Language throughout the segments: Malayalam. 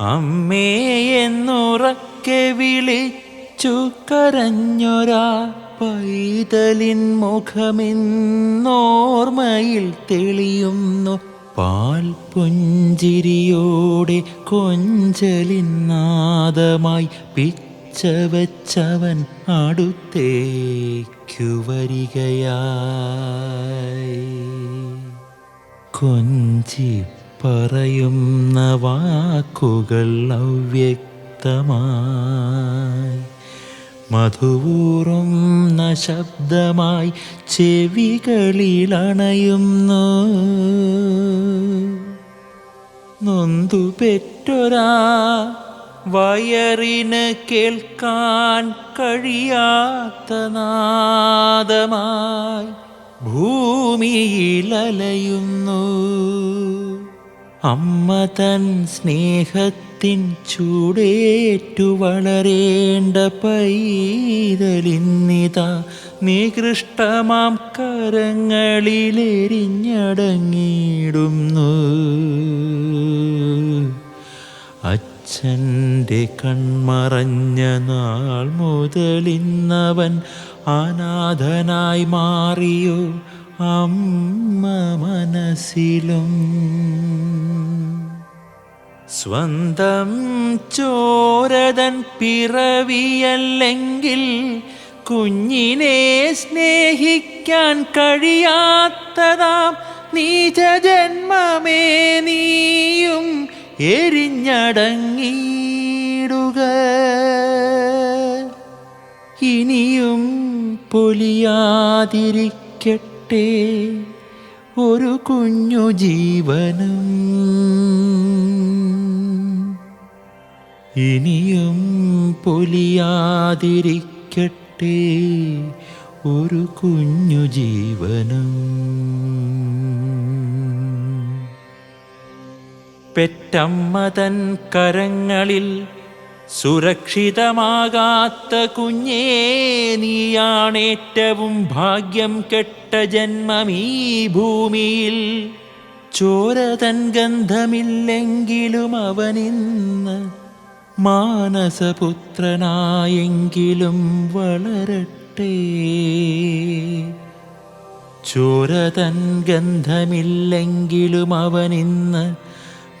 അമ്മേ എന്നുറക്കെ വിളിച്ചു കരഞ്ഞൊരാ പൈതലിൻ മുഖമെന്നോർമ്മയിൽ തെളിയുന്നു. പാൽ പുഞ്ചിരിയോടെ കൊഞ്ചലിൻ നാദമായി പിച്ചവച്ചവൻ അടുത്തേക്കു വരികയായി. കൊഞ്ചി പറയുന്ന വാക്കുകൾ അവ്യക്തമായി. മധുവൂറുന്ന ശബ്ദമായി ചെവികളിലണയുന്നു നൊന്തു പെറ്റൊരാ വയറിന് കേൾക്കാൻ കഴിയാത്ത നാദമായി ഭൂമിയിലലയുന്നു. അമ്മ തൻ സ്നേഹത്തിൻ ചൂടേറ്റു വളരേണ്ട പൈതലിന്നിത. നികൃഷ്ടമാം കരങ്ങളിലെരിഞ്ഞടങ്ങിയിടുന്നു. അച്ഛന്റെ കൺമറഞ്ഞ നാൾ മുതലിന്നവൻ അനാഥനായി മാറിയോ അമ്മ മനസ്സിലും. സ്വന്തം ചോരതൻ പിറവിയല്ലെങ്കിൽ കുഞ്ഞിനെ സ്നേഹിക്കാൻ കഴിയാത്തതാം നീചജന്മമേ നീയും എരിഞ്ഞടങ്ങിയിടുക. ഇനിയും പൊലിയാതിരിക്കട്ടെ ഒരു കുഞ്ഞു ജീവനും. ഇനിയും പൊലിയാതിരിക്കട്ടെ. ഒരു കുഞ്ഞു ജീവനും. പെറ്റമ്മ തൻ കരങ്ങളിൽ സുരക്ഷിതമാകാത്ത കുഞ്ഞേ നീയാണേറ്റവും ഭാഗ്യം കെട്ട ജന്മമീ ഭൂമിയിൽ. ചോരതൻ ഗന്ധമില്ലെങ്കിലും അവനിന്ന് മാനസപുത്രനായെങ്കിലും വളരട്ടെ. ചോരതൻ ഗന്ധമില്ലെങ്കിലും അവനിന്ന്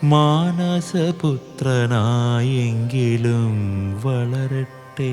മാനസപുത്രനായെങ്കിലും വളരട്ടെ.